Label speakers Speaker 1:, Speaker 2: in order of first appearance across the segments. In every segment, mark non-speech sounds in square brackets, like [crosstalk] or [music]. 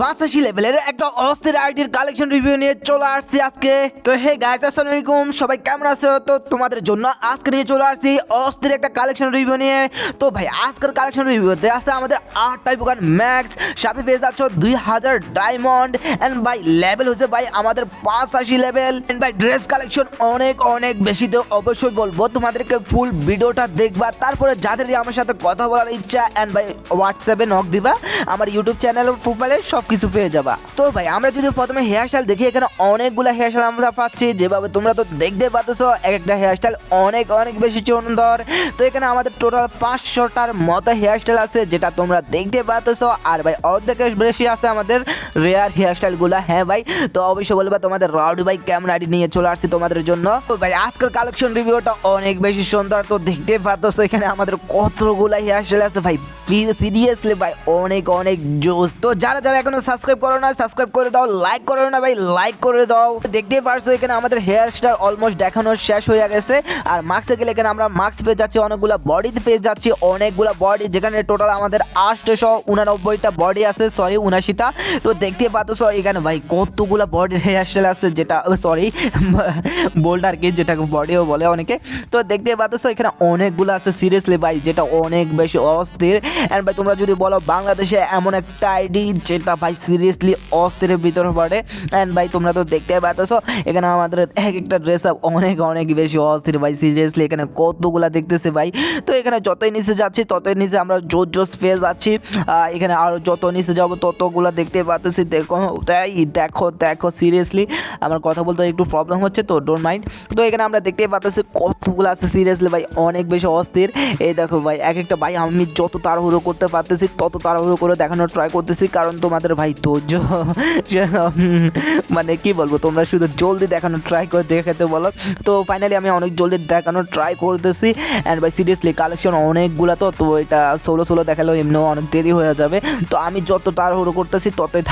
Speaker 1: ফাঁসাশি লেভেলের একটা অস্থির আইডির কালেকশন রিভিউ নিয়ে চলে আসছি আজকে। তো হে গাইস আসসালামু আলাইকুম সবাই কেমন আছো? তো তোমাদের জন্য আজকে নিয়ে চলে আসছি অস্থির একটা কালেকশন রিভিউ নিয়ে। তো ভাই, আজকের কালেকশন রিভিউতে আছে আমাদের আট টাইপ ওখান ম্যাক্স সাথে পেয়ে যাচ্ছ দুই হাজার ডায়মন্ড এন্ড বাই লেভেল হচ্ছে ভাই আমাদের ফাঁসাশি level and by dress collection অনেক অনেক বেশি। তো অবশ্যই বলব তোমাদেরকে ফুল ভিডিওটা দেখবা। তারপরে যাদের আমার সাথে কথা বলার ইচ্ছা এন্ড ভাই হোয়াটসঅ্যাপে নক দিবা। আমার ইউটিউব চ্যানেল প্রোফাইলে সব কিছু পেয়ে যাবা। তো ভাই, আমরা যদি প্রথমে হেয়ার স্টাইল দেখি, এখানে অনেকগুলো হেয়ার স্টাইল আমরা পাচ্ছি। যেভাবে তোমরা তো দেখতে পাচ্ছ এক একটা হেয়ার স্টাইল অনেক অনেক বেশি সুন্দর তো এখানে আমাদের টোটাল পাঁচশোটার মতো হেয়ার স্টাইল আছে, যেটা তোমরা দেখতে পাচ্ছ আর ভাই অর্ধেকের বেশি আছে আমাদের রেয়ার হেয়ার স্টাইলগুলো হ্যাঁ ভাই, তো অবশ্যই বলবা তোমাদের রাউড ভাই ক্যামেরা আইডি নিয়ে চলে আসছি তোমাদের জন্য। ভাই, আজকের কালেকশন রিভিউটা অনেক বেশি সুন্দর। তো দেখতে পাচ্ছ এখানে আমাদের কতগুলো হেয়ার স্টাইল আছে ভাই। সিরিয়াসলি ভাই, অনেক অনেক জোস। তো যারা যারা এখনও সাবস্ক্রাইব করো না সাবস্ক্রাইব করে দাও লাইক করো না ভাই লাইক করে দাও। দেখতেই পারছ এখানে আমাদের হেয়ার স্টাইল অলমোস্ট দেখানো শেষ হয়ে গেছে। আর মাস্কে গেলে এখানে আমরা মাস্ক পেয়ে যাচ্ছি, অনেকগুলো বডিতে পেয়ে যাচ্ছি, অনেকগুলো বডি যেখানে টোটাল আমাদের আটশো উনানব্বইটা বডি আছে সরি উনাশিটা তো দেখতে পাচ্ছ এখানে ভাই, কতগুলো বডির হেয়ার স্টাইল আছে, যেটা সরি বোল্ডার [laughs] কি, যেটাকে বডিও বলে অনেকে। তো দেখতে পাচ্ছ, এখানে অনেকগুলো আছে সিরিয়াসলি ভাই, যেটা অনেক বেশি অস্থির। অ্যান্ড ভাই তোমরা যদি বলো বাংলাদেশে এমন একটা আইডি যেটা ভাই সিরিয়াসলি অস্থিরের ভিতরে পড়ে অ্যান্ড ভাই তোমরা তো দেখতে পাচ্ছ এখানে আমাদের এক একটা ড্রেস আপ অনেক অনেক বেশি অস্থির ভাই সিরিয়াসলি এখানে কতগুলা দেখতেছে ভাই। তো এখানে যতই নিচে যাচ্ছি ততই নিচে আমরা জোর জোর যাচ্ছি। আহ, এখানে আর যত নিচে যাব ততগুলা দেখতে পাচ্ছি দেখো তাই দেখো দেখো সিরিয়াসলি আমার কথা বলতে একটু প্রবলেম হচ্ছে তো ডোন্ট মাইন্ড তো এখানে আমরা দেখতে পাচ্ছি কতগুলো আছে সিরিয়াসলি ভাই অনেক বেশি অস্থির। এই দেখো ভাই এক একটা ভাই আমি যত তাড়াহুড়ো করতে পারতেছি, তত তাড়াহুড়ো করে দেখানোর ট্রাই করতেছি, কারণ তোমাদের ভাই ধৈর্য। মানে কি বলব, তোমরা শুধু জলদি দেখানোর ট্রাই করে দেখাতে বলো। তো ফাইনালি আমি অনেক জলদি দেখানোর ট্রাই করতেছি অ্যান্ড ভাই সিরিয়াসলি কালেকশন অনেকগুলো তো তো এটা ষোলো ষোলো দেখালেও এমনিও অনেক দেরি হয়ে যাবে। তো আমি যত তাড়াহুড়ো করতেছি, ততই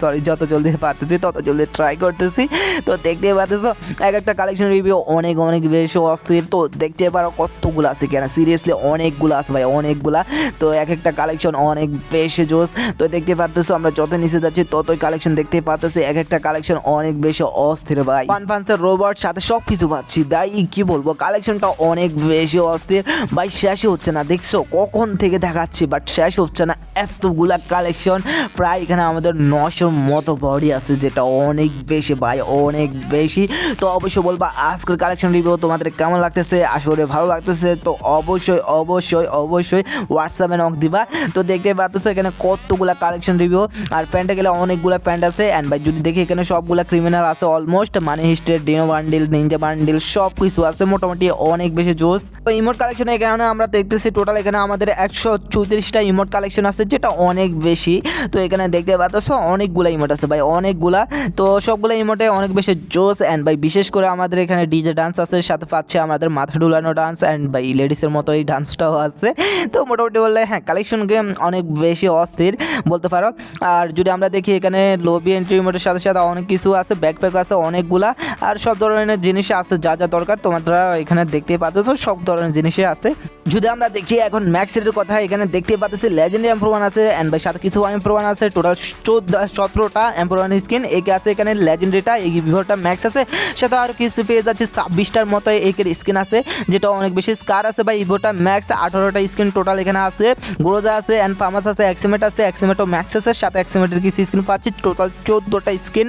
Speaker 1: সরি যত জলদি পারতেছি, তত জলদি ট্রাই করতেছি। তো দেখতে পাচ্ছ, এক একটা কালেকশন রিভিউ অনেক অনেক বেশি অস্থির। তো দেখতে পারো কতগুলো আছে কেন সিরিয়াসলি অনেকগুলো আছে ভাই, অনেকগুলা। তো এক একটা কালেকশন অনেক বেশি জোস। তো দেখতে পারতেছো, আমরা যত নিচে যাচ্ছি, ততই কালেকশন দেখতে পারতেছি। এক একটা কালেকশন অনেক বেশি অস্থির ভাই। ফান ফান্সের রোবট সাথে সব কিছু পাচ্ছি। ভাই, কি বলব কালেকশনটা অনেক বেশি অস্থির। ভাই, শেষই হচ্ছে না, দেখছ? কখন থেকে দেখাচ্ছি বাট শেষ হচ্ছে না। এতগুলা কালেকশন প্রায় এখানে আমাদের নশোর মতো বডি আছে, যেটা অনেক বেশি ভাই, অনেক বেশি। তো অবশ্যই বলবা, আজকের কালেকশন রিভিউ তোমাদের কেমন লাগতেছে? করি ভালো লাগতেছে। তো অবশ্যই অবশ্যই অবশ্যই হোয়াটসঅ্যাপে নক দিবা। তো দেখতে পাচ্ছ এখানে কতগুলা কালেকশন রিভিউ আর প্যান্টে গেলে অনেকগুলা প্যান্ট আছে। অ্যান্ড ভাই, যদি দেখি এখানে সবগুলা ক্রিমিনাল আছে অলমোস্ট মানে history dino bundle ninja bundle সব কিছু আছে, মোটামুটি অনেক বেশি জোস তো ইমোট কালেকশন এখানে আমরা দেখতেছি টোটাল এখানে আমাদের একশো চৌত্রিশটা ইমোট কালেকশন আছে, যেটা অনেক বেশি। তো এখানে দেখতে পাচ্ছ অনেকগুলা ইমোট আছে ভাই, অনেকগুলা। তো সবগুলো ইমোটে অনেক বেশি জোস অ্যান্ড ভাই, বিশেষ করে আমাদের এখানে ডিজে ডান্স আছে, সাথে পাচ্ছে আমাদের মাথা ডুলানো ডান্স অ্যান্ড ভাই লেডিসের মতো এই ডান্সটাও আছে। তো মোটামুটি বললে হ্যাঁ কালেকশন গেম অনেক বেশি অস্থির বলতে পারো। আর যদি আমরা দেখি এখানে লবি এন্ট্রি মোডের সাথে সাথে অনেক কিছু আছে ব্যাকপ্যাক আছে, অনেকগুলা। আর সব ধরনের জিনিস আছে, যা যা দরকার তোমরা এখানে দেখতে পাচ্ছ সব ধরনের জিনিসই আছে। যদি আমরা দেখি এখন ম্যাক্স ম্যাক্সের কথা, এখানে দেখতে পাচ্ছি লেজেন্ডারি এম্প্রোয়ান আছে অ্যান্ড ভাই সাথে কিছু এম্প্রোয়ান আছে টোটাল চোদ্দ, সতেরোটা এম্প্রোয়ান স্কিন একে আছে এখানে লেজেন্ডারিটা এই ভিভোটা ম্যাক্স আছে, সাথে আর কিছু পেয়ে যাচ্ছে ছাব্বিশটার মতো একের স্কিন আছে, যেটা অনেক বেশি স্কার আছে বা ইভোটা ম্যাক্স আঠারোটা স্কিন টোটাল এখানে আছে গ্রোজা আছে অ্যান্ড ফার্মাস আছে এক্সিমেট আছে এক্সিমেটও ম্যাক্স আছে, সাথে এক্সিমেটের কিছু স্কিন পাচ্ছি টোটাল চোদ্দোটা স্কিন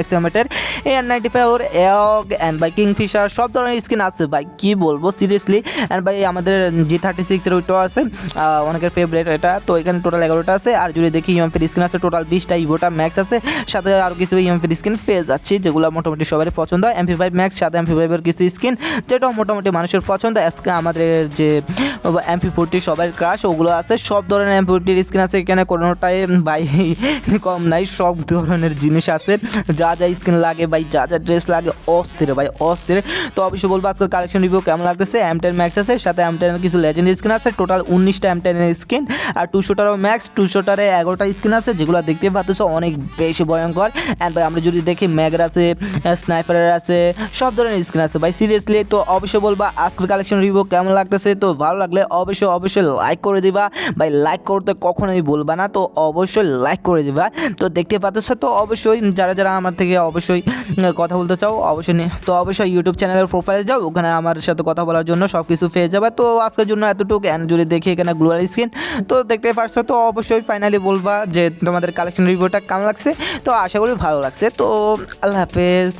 Speaker 1: এক্সিমেটের এন নাইনটি ফাইভ ওর এগ অ্যান্ড বাই কিংফিশার সব ধরনের স্কিন আছে ভাই, কি বলব সিরিয়াসলি অ্যান্ড ভাই আমাদের জি থার্টি সিক্সের ওইটাও আছে অনেকের ফেভারিট এটা। তো এখানে টোটাল এগারোটা আছে, আর যদি দেখি ইএমফির স্কিন আছে টোটাল বিশটা ইভোটা ম্যাক্স আছে। সাথে আরও কিছু ইএমফির স্ক্রিন পেয়ে যাচ্ছি, যেগুলো মোটামুটি সবারই পছন্দ হয়। এমপি ফাইভ ম্যাক্স সাথে এমপি ফাইভের কিছু স্ক্রিন যেটাও মোটামুটি মানুষের পছন্দ। আজকে আমাদের যে এমপি ফোরটি সবাই ক্রাশ ওগুলো আছে। সব ধরনের এমপি ফোরটির স্কিন আছে। এখানে কোনোটাই বাই কম নাই, সব ধরনের জিনিস আছে। যা যা স্ক্রিন লাগে ভাই, যা যা ড্রেস লাগে, অস্থির ভাই, অস্থির। তো অবশ্যই বলব আজকের কালেকশন রিভিউ কেমন লাগতেছে? এম টেন ম্যাক্স আছে, সাথে এম টেনের কিছু লেজেন্ড স্কিন আছে টোটাল উনিশটা এম টেনের স্কিন আর টু শোটারও ম্যাক্স টু শোটারে এগারোটা স্কিন আছে, যেগুলো দেখতে পাচ্ছ অনেক বেশি ভয়ঙ্কর। অ্যান্ড ভাই, আমরা যদি দেখি ম্যাগের আছে স্নাইপারের আছে, সব ধরনের স্কিন আছে। ভাই সিরিয়াসলি তো অবশ্যই বলবা, আজকের কালেকশন রিভিউ কেমন লাগতেছে? তো ভালো লাগলে অবশ্যই অবশ্যই লাইক করে দিবা। ভাই লাইক করতে কখনোই বলবা না, তো অবশ্যই লাইক করে দিবা। তো দেখতে পাচ্ছ তো অবশ্যই যারা যারা আমার থেকে অবশ্যই কথা বলতে চাও, অবশ্যই তো অবশ্যই ইউটিউব চ্যানেলের প্রোফাইলে যাও, ওখানে আমার সাথে কথা বলার জন্য সব কিছু পেয়ে যাবে। তো আজকের জন্য এতটুকু। অ্যান্ড যদি দেখি এখানে গ্লোয়াল স্ক্রিন তো দেখতে পারছ তো অবশ্যই ফাইনালি বলবা যে তোমাদের কালেকশন রিভিউটা কেমন লাগছে। তো আশা করি ভালো লাগছে। তো আল্লাহ হাফেজ।